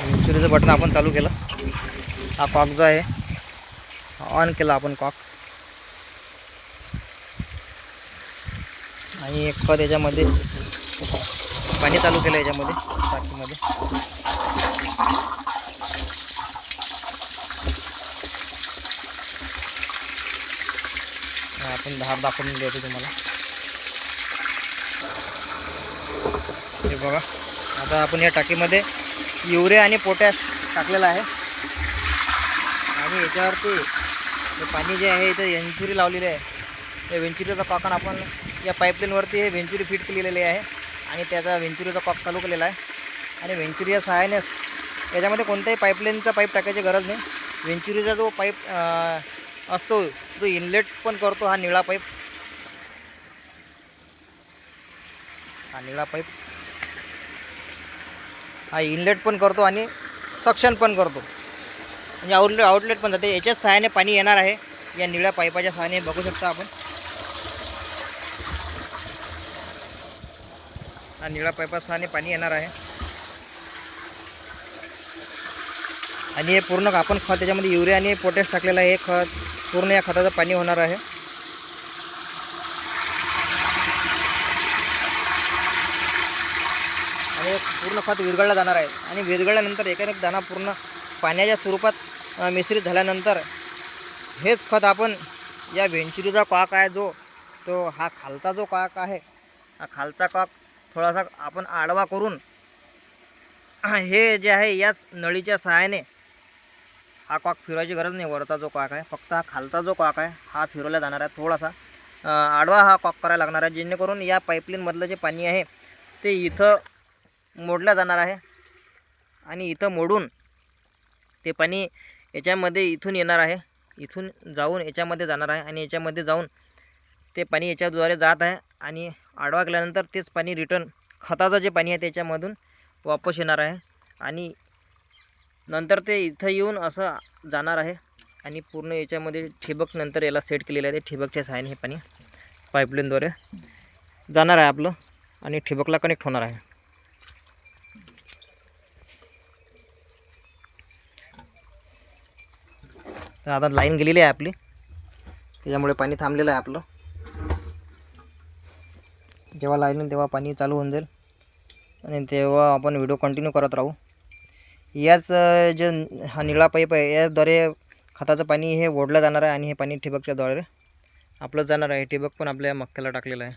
विंचुरीचं button आपण चालू केलं. हा कॉक जो आहे ऑन केला आपण कॉक. आणि एक खत याच्यामध्ये पाणी चालू केलं याच्यामध्ये टाकीमध्ये आपण दहा दाखवून देतो तुम्हाला. हे बघा. आता आपण या टाकीमध्ये युरिया आणि पोटॅश टाकलेला आहे. आणि याच्यावरती हे पाणी जे आहे इथं वेंचुरी लावलेली आहे. त्या वेंचुरीचा कॉकन आपण या पाईपलाईनवरती हे वेंचुरी फिट केलेली आहे आणि त्याचा वेंचुरीचा कॉक चालू केलेला आहे. आणि वेंचुरीच्या सहाय्यानेच याच्यामध्ये कोणत्याही पाईपलाईनचा पाईप टाकायची गरज नाही. वेंचुरीचा जो पाईप असतो तो इनलेट पण करतो हा निळा पाईप. हा निळा पाईप हा इनलेट पण करतो आणि सक्शन पण करतो. म्हणजे आउटलेट आउटलेट पण जाते. याच्याच सहाय्याने पाणी येणार आहे. या निळ्या पाईपाच्या सहाय्याने बघू शकता आपण. हा निळ्या पाईपा सहाय्याने पाणी येणार आहे. आणि हे पूर्ण आपण खत त्याच्यामध्ये युरिया आणि पोटॅश टाकलेलं आहे. हे खत पूर्ण या खताचं पाणी होणार आहे. हे पूर्ण खत विरघळला जाणार आहे. आणि विरघळल्यानंतर एका एक दाणा पूर्ण पाण्याच्या स्वरूपात मिश्रित झाल्यानंतर हेच खत आपण या वेंचुरीचा काक आहे जो तो हा खालचा जो काक आहे हा खालचा काक थोडासा आपण आडवा करून हे जे आहे याच नळीच्या सहाय्याने हा कॉक फिरवायची गरज नाही. वरचा जो कॉक आहे फक्त हा खालचा जो कॉक आहे हा फिरवला जाणार आहे थोडासा. आडवा हा कॉक करायला लागणार आहे जेणेकरून या पाईपलाईनमधलं जे पाणी आहे ते इथं मोडला जाणार आहे. आणि इथं मोडून ते पाणी याच्यामध्ये इथून येणार आहे. इथून जाऊन याच्यामध्ये जाणार आहे. आणि याच्यामध्ये जाऊन ते पाणी याच्याद्वारे जात आहे. आणि आडवागल्यानंतर तेच पाणी रिटर्न खताचं जे पाणी आहे त्याच्यामधून वापस येणार आहे. आणि नंतर ते इथं येऊन असं जाणार आहे. आणि पूर्ण याच्यामध्ये ठिबक नंतर याला सेट केलेलं आहे. ते ठिबकच्या सहाय्याने हे पाणी पाईपलाईनद्वारे जाणार आहे आपलं. आणि ठिबकला कनेक्ट होणार आहे. तर आता लाईन गेलेली आहे आपली. त्याच्यामुळे पाणी थांबलेलं आहे आपलं. जेव्हा लाईन येईल तेव्हा पाणी चालू होऊन जाईल. आणि तेव्हा आपण व्हिडिओ कंटिन्यू करत राहू. याच जे हा निळा पाईप आहे याद्वारे खताचं पाणी हे ओढलं जाणार आहे आणि हे पाणी ठिबकच्याद्वारे आपलं जाणार आहे. ठिबक पण आपल्या मक्याला टाकलेलं आहे.